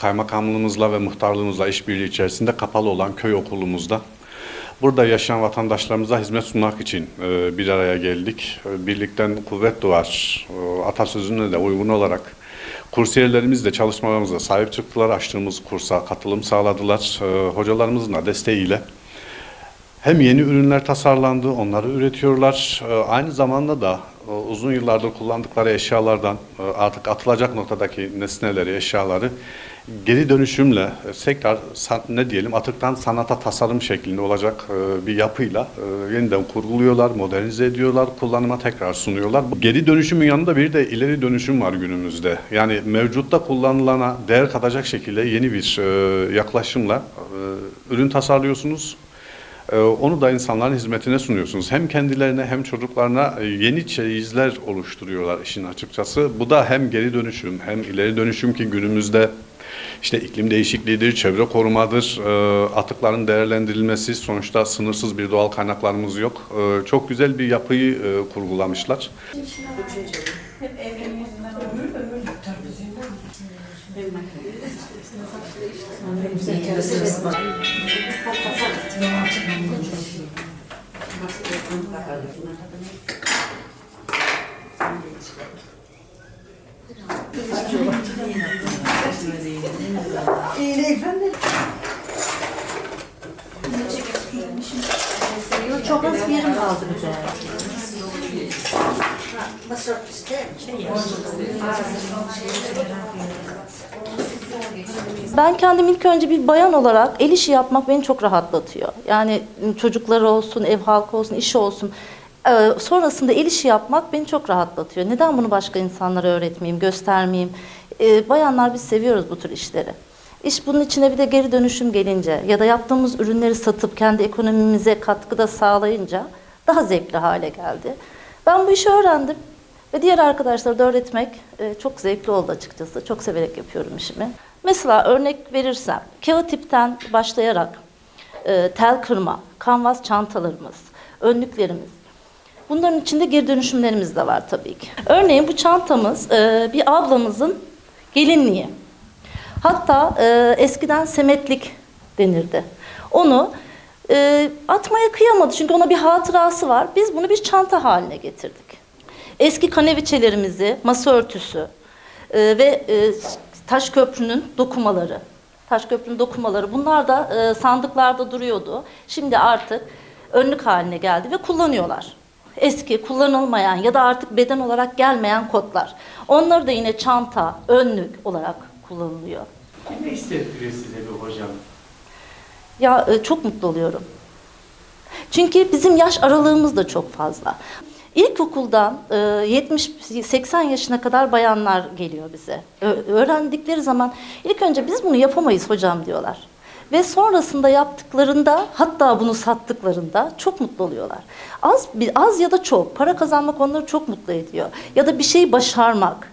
kaymakamlığımızla ve muhtarlığımızla işbirliği içerisinde kapalı olan köy okulumuzda burada yaşayan vatandaşlarımıza hizmet sunmak için e, bir araya geldik. E, Birlikten kuvvet doğar e, atasözüne de uygun olarak kursiyerlerimiz de çalışmalarımıza sahip çıktılar. Açtığımız kursa katılım sağladılar. E, Hocalarımızın da desteğiyle hem yeni ürünler tasarlandı, onları üretiyorlar. Aynı zamanda da uzun yıllardır kullandıkları eşyalardan artık atılacak noktadaki nesneleri, eşyaları geri dönüşümle e, tekrar ne diyelim atıktan sanata tasarım şeklinde olacak e, bir yapıyla e, yeniden kurguluyorlar, modernize ediyorlar, kullanıma tekrar sunuyorlar. Geri dönüşümün yanında bir de ileri dönüşüm var günümüzde. Yani mevcutta kullanılana değer katacak şekilde yeni bir yaklaşımla ürün tasarlıyorsunuz. Onu da insanların hizmetine sunuyorsunuz. Hem kendilerine hem çocuklarına yeni çeyizler oluşturuyorlar işin açıkçası. Bu da hem geri dönüşüm hem ileri dönüşüm ki günümüzde işte iklim değişikliğidir, çevre korumadır, e, atıkların değerlendirilmesi, sonuçta sınırsız bir doğal kaynaklarımız yok. E, Çok güzel bir yapıyı e, kurgulamışlar. Hep ömür ömür Çok az bir yerim kaldı bir de. Ben kendim ilk önce bir bayan olarak el işi yapmak beni çok rahatlatıyor. Yani çocuklar olsun, ev halkı olsun, iş olsun. Ee, sonrasında el işi yapmak beni çok rahatlatıyor. Neden bunu başka insanlara öğretmeyeyim, göstermeyeyim? Ee, bayanlar biz seviyoruz bu tür işleri. İş bunun içine bir de geri dönüşüm gelince ya da yaptığımız ürünleri satıp kendi ekonomimize katkıda sağlayınca daha zevkli hale geldi. Ben bu işi öğrendim ve diğer arkadaşlara da öğretmek e, çok zevkli oldu açıkçası. Çok severek yapıyorum işimi. Mesela örnek verirsem kağıt ipten başlayarak e, tel kırma, kanvas çantalarımız, önlüklerimiz, Bunların içinde geri dönüşümlerimiz de var tabii ki. Örneğin bu çantamız e, bir ablamızın gelinliği. Hatta e, eskiden semetlik denirdi. Onu e, atmaya kıyamadı çünkü ona bir hatırası var. Biz bunu bir çanta haline getirdik. Eski kaneviçelerimizi, masa örtüsü e, ve e, taş köprünün dokumaları, taş köprünün dokumaları bunlar da e, sandıklarda duruyordu. Şimdi artık önlük haline geldi ve kullanıyorlar. Eski, kullanılmayan ya da artık beden olarak gelmeyen kodlar. Onları da yine çanta, önlük olarak kullanılıyor. Ne hissettiriyor size bu hocam? Ya e, çok mutlu oluyorum. Çünkü bizim yaş aralığımız da çok fazla. İlkokuldan e, 70-80 yaşına kadar bayanlar geliyor bize. Öğrendikleri zaman ilk önce biz bunu yapamayız hocam diyorlar. Ve sonrasında yaptıklarında hatta bunu sattıklarında çok mutlu oluyorlar. Az az ya da çok para kazanmak onları çok mutlu ediyor. Ya da bir şeyi başarmak.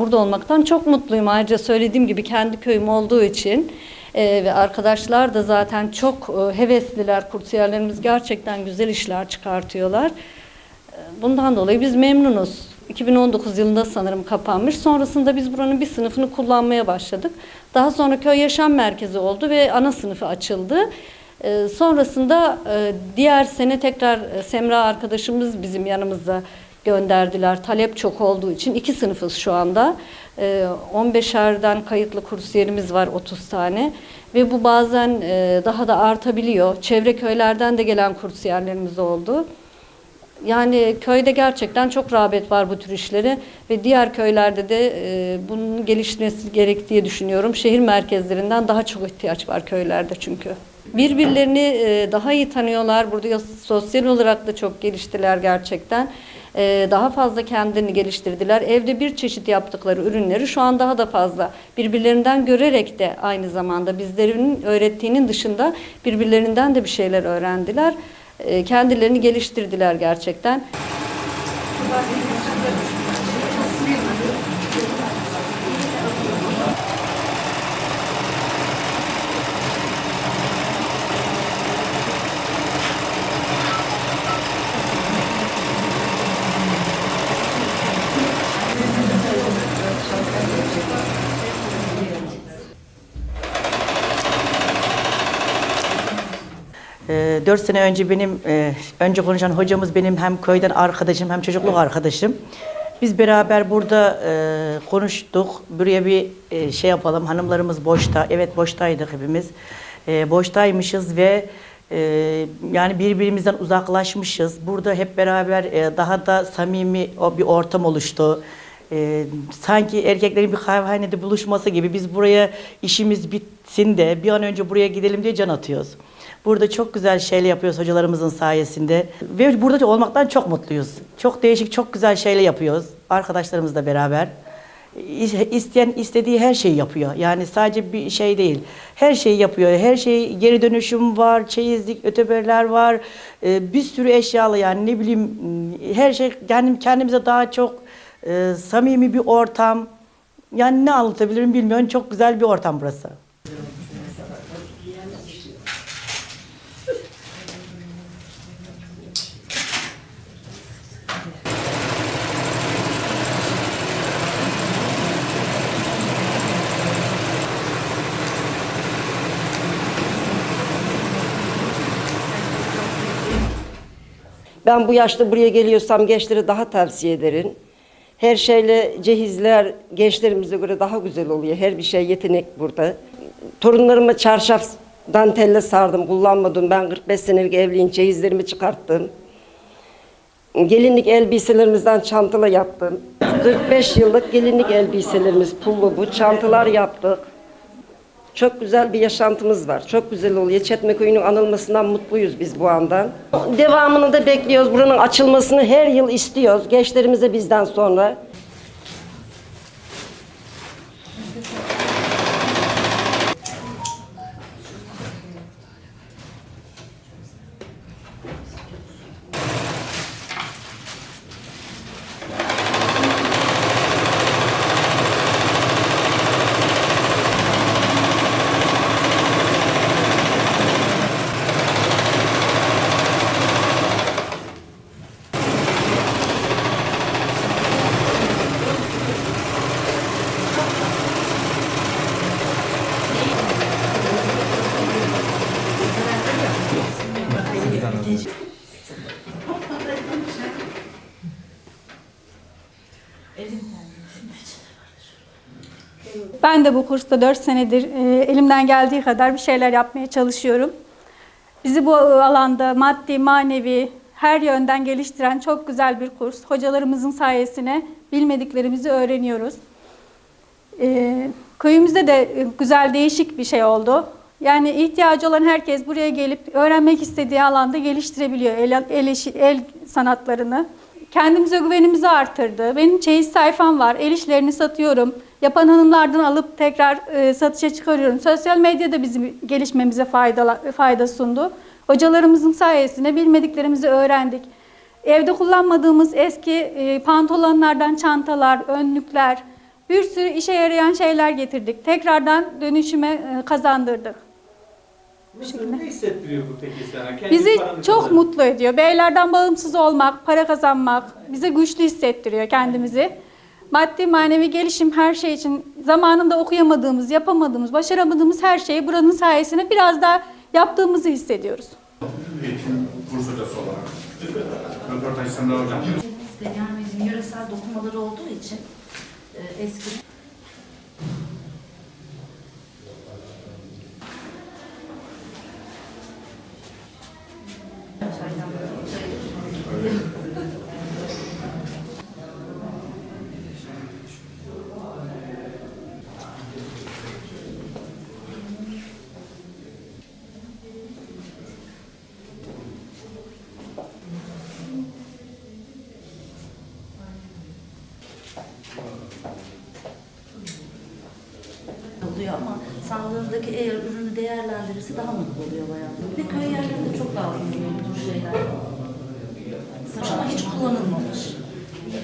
burada olmaktan çok mutluyum. Ayrıca söylediğim gibi kendi köyüm olduğu için e, ve arkadaşlar da zaten çok e, hevesliler. Kursiyerlerimiz gerçekten güzel işler çıkartıyorlar. E, bundan dolayı biz memnunuz. 2019 yılında sanırım kapanmış. Sonrasında biz buranın bir sınıfını kullanmaya başladık. Daha sonra köy yaşam merkezi oldu ve ana sınıfı açıldı. E, sonrasında e, diğer sene tekrar e, Semra arkadaşımız bizim yanımızda gönderdiler. Talep çok olduğu için iki sınıfız şu anda. Ee, 15'erden kayıtlı kursiyerimiz var 30 tane ve bu bazen e, daha da artabiliyor. Çevre köylerden de gelen kursiyerlerimiz oldu. Yani köyde gerçekten çok rağbet var bu tür işlere ve diğer köylerde de e, bunun gelişmesi gerektiği düşünüyorum. Şehir merkezlerinden daha çok ihtiyaç var köylerde çünkü. Birbirlerini e, daha iyi tanıyorlar. Burada ya- sosyal olarak da çok geliştiler gerçekten. E, daha fazla kendini geliştirdiler. Evde bir çeşit yaptıkları ürünleri şu an daha da fazla birbirlerinden görerek de aynı zamanda bizlerin öğrettiğinin dışında birbirlerinden de bir şeyler öğrendiler. E, kendilerini geliştirdiler gerçekten. Ee, Dört sene önce benim, e, önce konuşan hocamız benim hem köyden arkadaşım hem çocukluk arkadaşım. Biz beraber burada e, konuştuk. Buraya bir e, şey yapalım. Hanımlarımız boşta. Evet boştaydık hepimiz. E, boştaymışız ve e, yani birbirimizden uzaklaşmışız. Burada hep beraber e, daha da samimi o bir ortam oluştu. E, sanki erkeklerin bir kahvehanede buluşması gibi biz buraya işimiz bitsin de bir an önce buraya gidelim diye can atıyoruz. Burada çok güzel şeyler yapıyoruz hocalarımızın sayesinde. Ve burada olmaktan çok mutluyuz. Çok değişik, çok güzel şeyler yapıyoruz. Arkadaşlarımızla beraber. İsteyen istediği her şeyi yapıyor. Yani sadece bir şey değil. Her şeyi yapıyor. Her şey geri dönüşüm var, çeyizlik, öteberler var. Ee, bir sürü eşyalı yani ne bileyim her şey yani kendimize daha çok e, samimi bir ortam. Yani ne anlatabilirim bilmiyorum. Çok güzel bir ortam burası. Ben bu yaşta buraya geliyorsam gençlere daha tavsiye ederim. Her şeyle cehizler gençlerimize göre daha güzel oluyor. Her bir şey yetenek burada. Torunlarıma çarşaf dantelle sardım, kullanmadım. Ben 45 senelik evliyim, cehizlerimi çıkarttım. Gelinlik elbiselerimizden çantalı yaptım. 45 yıllık gelinlik elbiselerimiz pullu bu. Çantalar yaptık. Çok güzel bir yaşantımız var. Çok güzel oluyor. Çetme Köyü'nün anılmasından mutluyuz biz bu andan. Devamını da bekliyoruz. Buranın açılmasını her yıl istiyoruz. Gençlerimize bizden sonra. Ben de bu kursta 4 senedir e, elimden geldiği kadar bir şeyler yapmaya çalışıyorum. Bizi bu alanda maddi, manevi her yönden geliştiren çok güzel bir kurs. Hocalarımızın sayesinde bilmediklerimizi öğreniyoruz. E, köyümüzde de e, güzel, değişik bir şey oldu. Yani ihtiyacı olan herkes buraya gelip öğrenmek istediği alanda geliştirebiliyor el, el, el sanatlarını. Kendimize güvenimizi artırdı. Benim çeyiz sayfam var. El işlerini satıyorum. Yapan hanımlardan alıp tekrar e, satışa çıkarıyorum. Sosyal medyada bizim gelişmemize fayda, fayda sundu. Hocalarımızın sayesinde bilmediklerimizi öğrendik. Evde kullanmadığımız eski e, pantolonlardan çantalar, önlükler, bir sürü işe yarayan şeyler getirdik. Tekrardan dönüşüme e, kazandırdık. Nasıl, ne hissettiriyor bu peki sana? Kendi Bizi çok kazan- mutlu ediyor. Beylerden bağımsız olmak, para kazanmak bize güçlü hissettiriyor kendimizi. Maddi manevi gelişim her şey için zamanında okuyamadığımız, yapamadığımız, başaramadığımız her şeyi buranın sayesinde biraz daha yaptığımızı hissediyoruz. Eğitim kurs hocası olarak. Röportaj Semra Hocam. İşte Germeci'nin yöresel dokumaları olduğu için e, eski oluyor ama sandığındaki eğer ürünü değerlendirirse daha mutlu oluyor bayağı. Bir de köy yerlerinde çok fazla bu tür şeyler. Ama hiç kullanılmamış.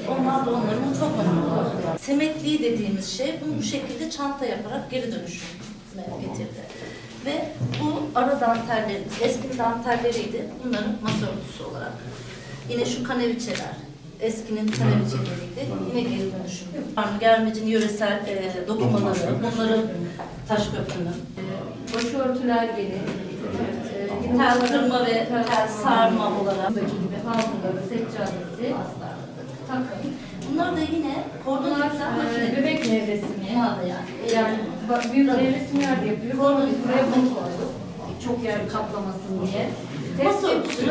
Onlar da onların mutfak olarak. Semetliği dediğimiz şey bunu bu şekilde çanta yaparak geri dönüşüme getirdi. Ve bu ara dantellerimiz, eski dantelleriydi. Bunların masa örtüsü olarak. Yine şu kaneviçeler, eskinin kaneviçeleriydi. Yine geri dönüşüm. Germecin yöresel e, dokumaları, bunların taş köprünün. Başörtüler yeni. E, Tel kırma ve tel sarma olarak. gibi havluları, seccadesi, takım. Bunlar da yine Bunlar kordonlardan e, makine. bebek nevresimi. Yani. Yani bak, büyük nevresim yerde yapıyoruz. Biz buraya bunu koyduk. Çok yer kaplamasın diye. Örtüsü